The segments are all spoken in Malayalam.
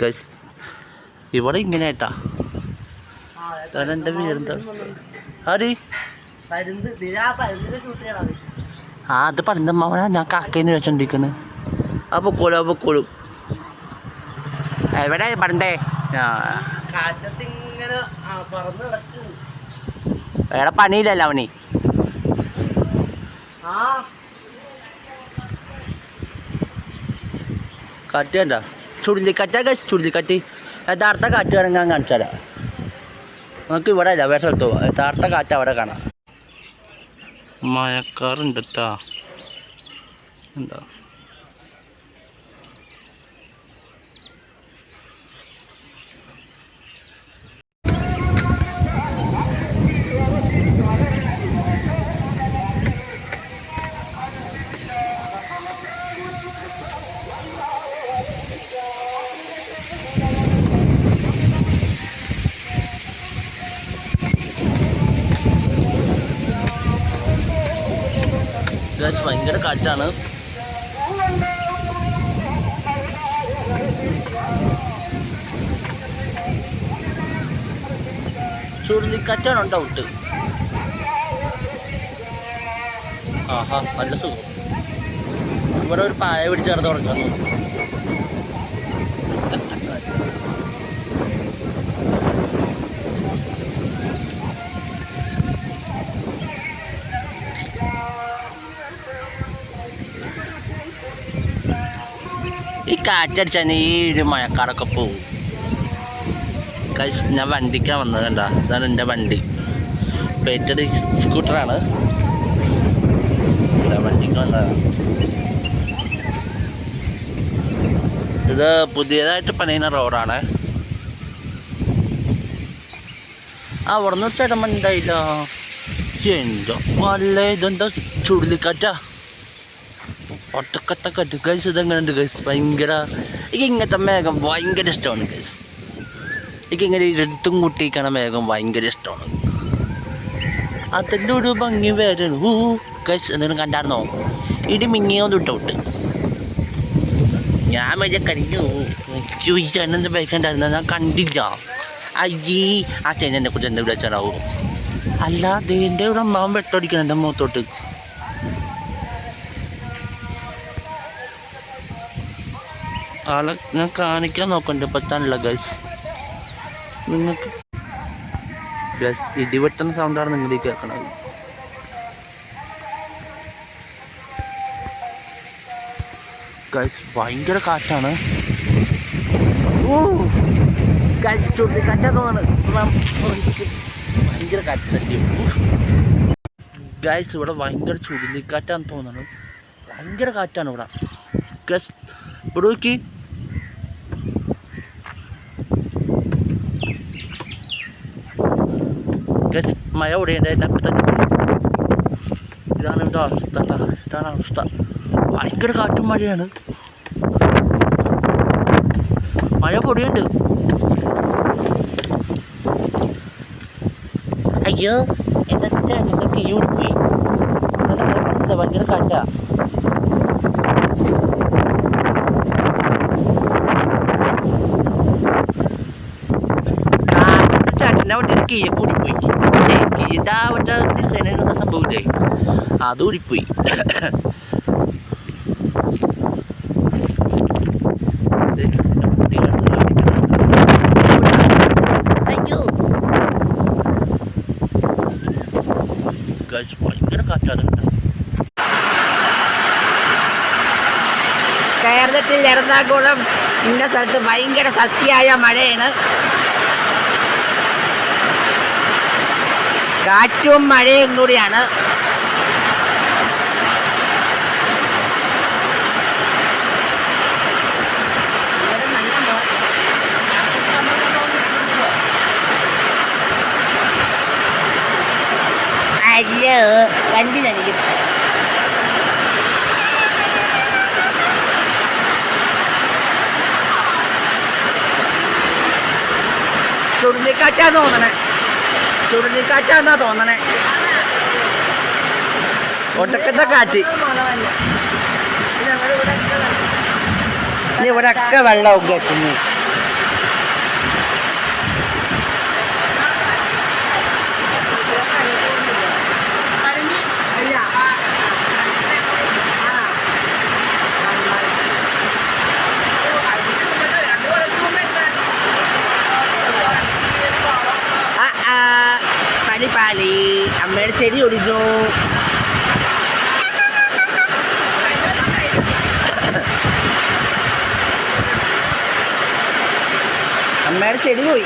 ഗൈസ് ഇവിടെ ഇങ്ങനെ ആയിട്ടാ എന്റെ ആര്? ചെയ്യണത് ആ അത് പണ്ടമ്മ ഞാൻ കാക്കേന്ന് വെച്ചോണ്ടിരിക്കണ് ആ പൊക്കോളൂ ആ പൊക്കോളൂ. എവിടെ പണ്ടേ വേറെ പണിയില്ലല്ലോ അവന്. കാറ്റ് കണ്ട? ചുഴലിക്കാറ്റാ ചുഴലിക്കാറ്റ്. യഥാർത്ഥ കാറ്റ് വേണമെങ്കിൽ ഞാൻ കാണിച്ചു തരാം. നമുക്ക് ഇവിടെ അല്ല വേറെ സ്ഥലത്ത് പോവാം. യഥാർത്ഥ കാറ്റ് അവിടെ കാണാം. മഴക്കാറുണ്ട് കേട്ടാ എന്താ? ഗൈസ് ഭയങ്കര കാറ്റാണ്. ചുഴലിക്കാറ്റാണ് ഡൗട്ട് ആഹാ. നല്ല സുഖം. ഇവിടെ ഒരു പായ പിടിച്ച് കിടന്ന് ഉറക്കുന്നു ഈ കാറ്റടിച്ചാൽ ഈ ഒരു മഴക്കാറൊക്കെ പോവും. ഞാൻ വണ്ടിക്കാണ് വന്നത് കണ്ട. ഇതാണ് എന്റെ വണ്ടി. പേറ്റഡ് സ്കൂട്ടറാണ് വണ്ടിക്ക് വന്നതാണ് ഇത് പുതിയതായിട്ട് പണിയുന്ന റോഡാണ്. അവിടെ നിന്ന് ചേട്ടൻ ഉണ്ടായില്ല എന്തോ നല്ല ഇതെന്താ ചുഴലിക്കാറ്റാ ഒട്ടക്കത്ത ഗൈസ് ഗൈസ് ഇതെങ്ങനെയുണ്ട് ഗൈസ് ഭയങ്കര എനിക്ക് ഇങ്ങനത്തെ മേഘം ഭയങ്കര ഇഷ്ടമാണ് ഗൈസ് എനിക്ക് ഇങ്ങനെ ഇരുട്ടും കൂട്ടിയിരിക്കണ മേഘം ഭയങ്കര ഇഷ്ടമാണ്. അതിന്റെ ഒരു ഭംഗി വേറെ ഊ ഗൈസ് എന്തെങ്കിലും കണ്ടായിരുന്നോ? ഇടി മിങ്ങിയോ തൊട്ടോട്ട് ഞാൻ വലിയ കഴിഞ്ഞു എനിക്ക് ഈ ചേട്ടന്റെ ബൈക്ക് ഉണ്ടായിരുന്ന? ഞാൻ കണ്ടില്ല. അയ്യേ ആ ചേട്ടനെ കുറിച്ച് എന്താ വിളിച്ചാലാവും അല്ല ദേന്റെ ഇവിടെ അമ്മാവൻ വെട്ടോടിക്കണം എന്റെ മുഖത്തോട്ട്. ആളെ ഞാൻ കാണിക്കാൻ നോക്കണ്ട. പറ്റാനില്ല ഗൈസ് നിങ്ങൾക്ക് ഗൈസ് ഇടിവെട്ടുന്ന സൗണ്ടാണ് നിങ്ങൾ ഈ കേൾക്കണത് ഗൈസ് ഭയങ്കര കാറ്റാണ്. ഓ ഗൈസ് ചുഴലിക്കാറ്റാ തോന്നാണ് ഭയങ്കര കാറ്റ് ശല്യം ഗൈസ് ഇവിടെ ഭയങ്കര ചുഴലിക്കാറ്റാന്ന് തോന്നുന്നു. ഭയങ്കര കാറ്റാണ് ഇവിടെ. ഗസ് ഇവിടെ നോക്കി ഗസ് മഴ ഓടിയതിന്റെ അപ്പുറത്തെ ഇതാണ് ഇവിടെ അവസ്ഥ. ഇതാണ് അവസ്ഥ ഭയങ്കര കാറ്റും മഴയാണ് മഴ പൊടിയുണ്ട് അയ്യോ എന്റെ ചേട്ടന്റെ കീ ഉടുപ്പി ഭയങ്കര കാറ്റാ ചേട്ടന്റെ വണ്ടി കീഴൊക്കെ ഊടിപ്പോയി ഡിസൈൻ ഇടുന്ന സംഭവമില്ലേ അത് ഊടിപ്പോയി ഭയങ്കര കേരളത്തിൽ എറണാകുളം ഇന്ന സ്ഥലത്ത് ഭയങ്കര ശക്തിയായ മഴയാണ്. കാറ്റും മഴയും കൂടിയാണ്. അയ്യോ വണ്ടി നനിക്കും ചുഴലിക്കാറ്റാ തോന്നണേ. ചുഴലിക്കാറ്റാന്നാ തോന്നണേ. ഒട്ടക്കത്തെ കാറ്റ്. ഇവിടെ ഒക്കെ വെള്ളമൊക്കെ വെച്ചിന് മുതലാളി അമ്മയുടെ ചെടി ഒടിഞ്ഞു അമ്മയുടെ ചെടി പോയി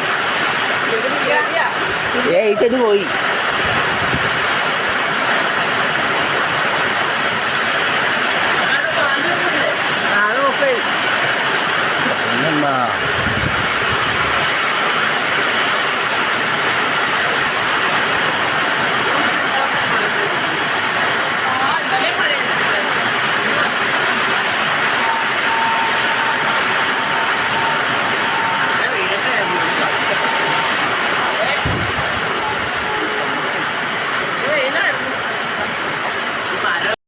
ഏ ഈ ചെടി പോയി ആ, അത് ഓഫ്